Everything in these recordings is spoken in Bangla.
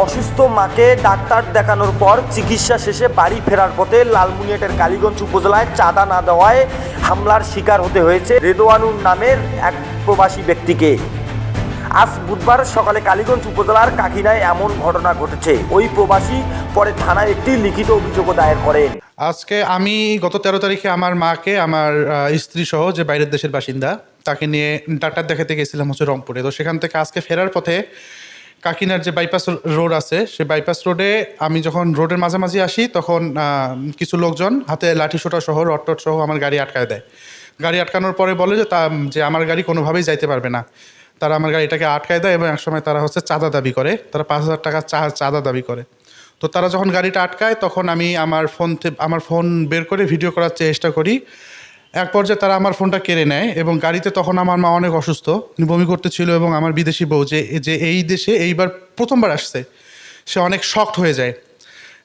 অসুস্থ মাকে ডাক্তার দেখানোর পর চিকিৎসা শেষে বাড়ি ফেরার পথে লালমুনিয়াটের কালীগঞ্জ উপজেলায় চাঁদা না দেওয়ায় হামলার শিকার হতে হয়েছে রেদোয়ানুর নামের এক প্রবাসী ব্যক্তিকে। আজ বুধবার সকালে কালীগঞ্জ উপজেলার কাকিনায় এমন ঘটনা ঘটেছে। ওই প্রবাসী পরে থানায় একটি লিখিত অভিযোগও দায়ের করেন। আজকে আমি গত তেরো তারিখে আমার মাকে, আমার স্ত্রী সহ যে বাইরের দেশের বাসিন্দা, তাকে নিয়ে ডাক্তার দেখাতে গেছিলাম হচ্ছে রংপুরে। তো সেখান থেকে আজকে ফেরার পথে কাকিনার যে বাইপাস রোড আছে, সেই বাইপাস রোডে আমি যখন রোডের মাঝামাঝি আসি, তখন কিছু লোকজন হাতে লাঠি সোটা সহ রট্টট সহ আমার গাড়ি আটকায় দেয়। গাড়ি আটকানোর পরে বলে যে তা যে আমার গাড়ি কোনোভাবেই যাইতে পারবে না। তারা আমার গাড়িটাকে আটকায় দেয় এবং একসময় তারা হচ্ছে চাঁদা দাবি করে। তারা পাঁচ হাজার টাকা চা- চাঁদা দাবি করে। তো তারা যখন গাড়িটা আটকায়, তখন আমি আমার ফোন আমার ফোন বের করে ভিডিও করার চেষ্টা করি। এক পর্যায়ে তারা আমার ফোনটা কেড়ে নেয় এবং গাড়িতে তখন আমার মা অনেক অসুস্থ। বমি করতেছিল এবং আমার বিদেশি বউ যে যে এই দেশে এইবার প্রথমবার আসছে, সে অনেক শক্ট হয়ে যায়।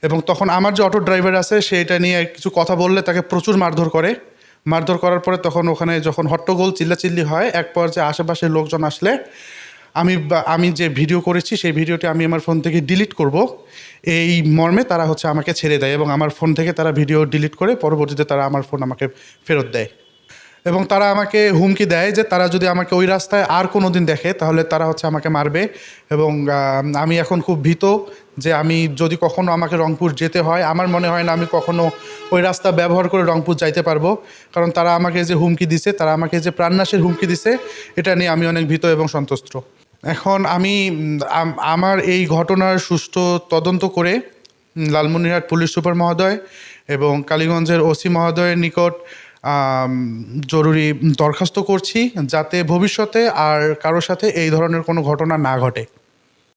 এবং তখন আমার যে অটো ড্রাইভার আছে, সে এটা নিয়ে কিছু কথা বললে তাকে প্রচুর মারধর করে। মারধর করার পরে তখন ওখানে যখন হট্টগোল, চিল্লাচিল্লি হয়, এক পর্যায়ে আশেপাশের লোকজন আসলে আমি আমি যে ভিডিও করেছি, সেই ভিডিওটি আমি আমার ফোন থেকে ডিলিট করব। এই মর্মে তারা হচ্ছে আমাকে ছেড়ে দেয় এবং আমার ফোন থেকে তারা ভিডিও ডিলিট করে পরবর্তীতে তারা আমার ফোন আমাকে ফেরত দেয়। এবং তারা আমাকে হুমকি দেয় যে তারা যদি আমাকে ওই রাস্তায় আর কোনো দিন দেখে, তাহলে তারা হচ্ছে আমাকে মারবে। এবং আমি এখন খুব ভীত যে আমি যদি কখনো আমাকে রংপুর যেতে হয়, আমার মনে হয় না আমি কখনো ওই রাস্তা ব্যবহার করে রংপুর যাইতে পারব। কারণ তারা আমাকে যে হুমকি দিছে, তারা আমাকে যে প্রাণনাশের হুমকি দিছে, এটা নিয়ে আমি অনেক ভীত এবং সন্তুষ্ট। এখন আমি আমার এই ঘটনার সুষ্ঠু তদন্ত করে লালমনিরহাট পুলিশ সুপার মহোদয় এবং কালীগঞ্জের ওসি মহোদয়ের নিকট জরুরি দরখাস্ত করছি যাতে ভবিষ্যতে আর কারোর সাথে এই ধরনের কোনো ঘটনা না ঘটে।